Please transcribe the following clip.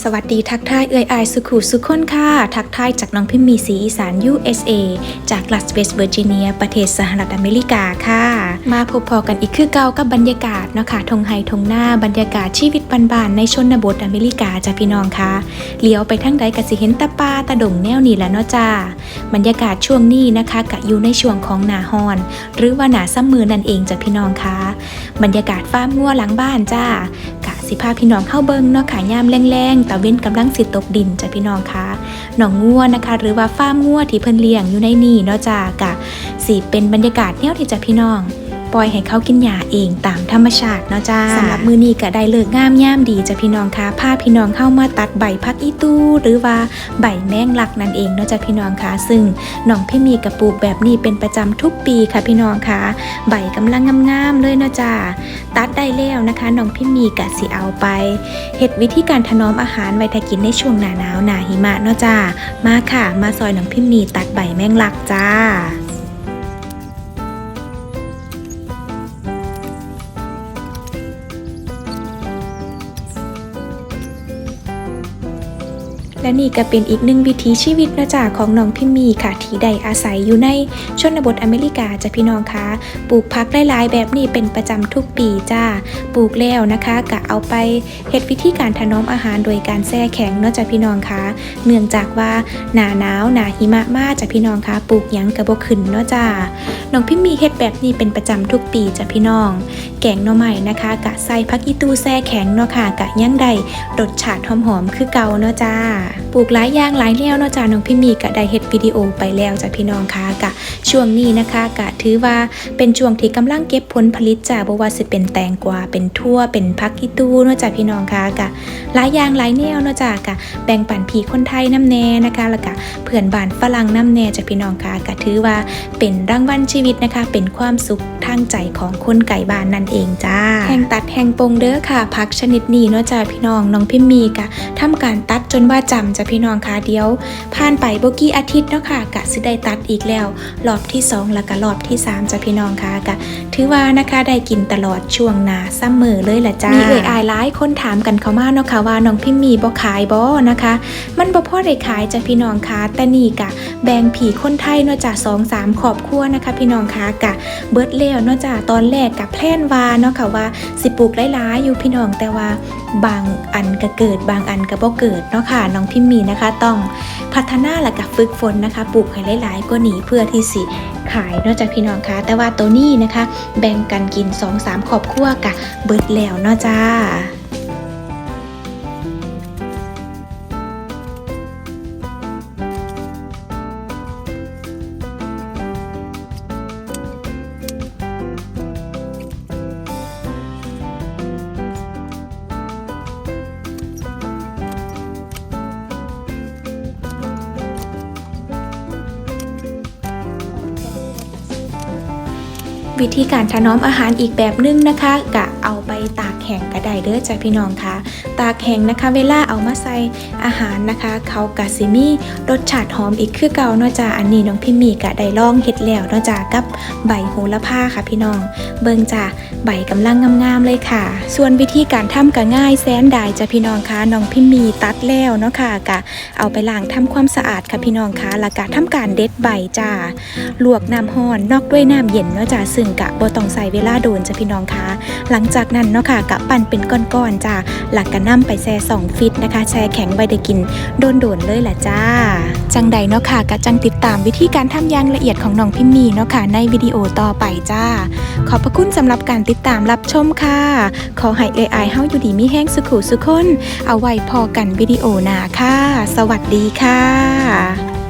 สวัสดีทักทายเอ่ยอายสุขุสุขคนค่ะ ทักทายจากน้องพิมมีสีอีสาน USA จากลัสเวสเวอร์จิเนีย ประเทศสหรัฐอเมริกาค่ะ มาพบพอกันอีกคือเก่ากับบรรยากาศเนาะค่ะทงไฮทงหน้าบรรยากาศชีวิตบ้านๆในชนบทอเมริกาจ้ะพี่น้องค่ะเลี้ยวไปทั้งใดก็สิเห็นตะปาตะดงแนวนี่แหละเนาะจ้าบรรยากาศช่วงนี้นะคะกะอยู่ในช่วงของหนาฮอน หรือว่าหนาซ้ำมือนั่นเองจ้ะพี่น้องค่ะบรรยากาศฟ้ามัวหลังบ้านจ้า สิพาพี่น้องเข้าเบิงเนาะค่ะยามแรงๆตะเว้นกำลังสิตกดินจ้ะพี่น้องคะหนองงัวนะคะ หรือว่าฟาร์มงัวที่เพิ่นเลี้ยงอยู่ในนี่เนาะจ้ากะสิเป็นบรรยากาศแนวที่จ้ะพี่น้อง ปล่อยให้เขากินหญ้าเองตามธรรมชาติเนาะจ้าสำหรับมือนี้ก็ได้เลิกงามย่ามดีจ้ะพี่น้องคะพาพี่น้องเข้ามาตัดใบพักอีตู้หรือว่าใบแมงลักนั่นเองเนาะจ้ะพี่น้องคะซึ่งน้องพี่มีกระปลูกแบบนี้เป็นประจำทุกปีค่ะพี่น้องคะใบกำลังงามๆเลยเนาะจ้าตัดได้แล้วนะคะน้องพี่มีกะสิเอาไปเฮ็ดวิธีการถนอมอาหารไว้ถ้ากินในช่วงหน้าหนาวหนาหิมะเนาะจ้ามาค่ะ มาซอยน้องพี่มีตัดใบแมงลักจ้า และนี่ก็เป็นอีกหนึ่งวิถีชีวิตนะจ๊ะของน้องพิมมีค่ะ ที่ได้อาศัยอยู่ในชนบทอเมริกาจ้ะพี่น้องคะปลูกผักหลายๆ แบบนี้เป็นประจำทุกปีจ้าปลูกแล้วนะคะกะเอาไปเฮ็ดวิธีการถนอมอาหารโดยการแช่แข็งเนาะจ้ะพี่น้องคะเนื่องจากว่าหนาหนาวหนาหิมะมากจ้ะพี่น้องคะปลูกยังกระบขึ้นเนาะจ้า น้องพิมมีเฮ็ดแบบนี้เป็นประจำทุกปีจ้ะพี่น้อง แกงหน่อไม้นะคะ กะใส่พักอีตูแซ่แข็งเนาะค่ะ กะย่างใดรสชาติหอมๆคือเก่าเนาะจ้า ปลูกหลายอย่างหลายแนวเนาะจ้าน้องพี่มีกะได้เฮ็ดวิดีโอไปแล้วจ้ะพี่น้องค่ะกะช่วงนี้นะคะกะถือว่าเป็นช่วงที่กำลังเก็บผลผลิตจ้าบ่ว่าสิเป็นแตงกวาเป็นทั่วเป็นผักอีตูเนาะจ้ะพี่น้องค่ะกะหลายอย่างหลายแนวเนาะจ้ากะแบ่งปันพี่คนไทยน้ำแน่นะคะแล้วก็เพื่อนบ้านฝรั่งน้ำแน่จ้ะพี่น้องค่ะกะถือว่าเป็นรางวัลชีวิตนะคะ เป็นความสุขทางใจของคนไก่บ้านนั่นเองจ้าแห่งตัดแห่งปงเด้อค่ะผักชนิดนี้เนาะจ้าพี่น้องน้องพิมมีกะทำการตัดจนว่าจำจ้ะพี่น้องคะเดียว ผ่านไปโบกี้อาทิตย์เนาะค่ะกะสิได้ตัดอีกแล้วรอบที่ 2 แล้วก็รอบที่ 3จ้ะพี่น้องค่ะกะถือว่านะคะได้กินตลอดช่วงนาซัมเมอร์เลยล่ะจ้ามีเอ่ยอายหลายคนถามกันเข้ามาเนาะค่ะว่าน้องพิมมีบ่ขายบ่นะคะ มันบ่พอได้ขายจ้ะพี่น้องคะแต่นี่กะแบ่งผีคนไทยเนาะจ้ะสองสามครอบครัวนะคะ พี่น้องคะกะเบิดแล้วเนาะจ้ะตอนแรกกะแพลนวาเนาะค่ะว่าสิปลูกหลายๆอยู่พี่น้องแต่ว่าบางอันก็เกิดบางอันก็บ่เกิดเนาะค่ะน้องพิมมีนะคะ ต้องพัฒนาและก็ฝึกฝนนะคะปลูกให้หลายๆก็หนีเพื่อที่สิขายนอกจากพี่น้องคะแต่ว่าตัวนี้นะคะ แบ่งกันกิน 2-3ขอบครัวกะเบิดแล้วเนาะจ้า วิธีการถนอมอาหารอีกแบบหนึงนะคะ กะเอาไปตากแห้งก็ได้เด้อจ้ะพี่น้องคะ ตากแห้งนะคะ เวลาเอามาใส่อาหารนะคะ เขากะสิมีรสชาติหอมอีกคือเก่าเนาะจ้ะอันนี้น้องพี่มีกะได้ลองเฮ็ดแล้วเนาะจ้ะกับใบโหระพาค่ะพี่น้อง เบิ่งจ้ะใบกำลังงามๆเลยค่ะ ส่วนวิธีการทำก็ง่ายแสนได้จ้ะพี่น้องคะน้องพี่มีตัดแล้วเนาะค่ะกะเอาไปล้างทำความสะอาดค่ะพี่น้องคะแล้วก็ทำการเด็ดใบจ้าลวกน้ำห้อนนอกด้วยน้ำเย็นเนาะจ้าซึ่งกะบ่ต้องใส่เวลาโดนจ้ะพี่น้องคะหลังจากนั้นเนาะค่ะกะปั่นเป็นก้อนๆจ้าหลักกะนไปแช่สองฟิตนะคะ แช่แข็งไว้ได้กินโดนโดนเลยแหละจ้า จังใดเนาะค่ะกะจังติดตามวิธีการทำย่างละเอียดของน้องพิมมีเนาะค่ะในวิดีโอต่อไปจ้า ขอบพระคุณสำหรับการติดตามรับชมค่ะ ขอให้เอไอเฮาอยู่ดีมีแห้งสุขุสุขคน เอาไว้พอกันวิดีโอหนาค่ะ สวัสดีค่ะ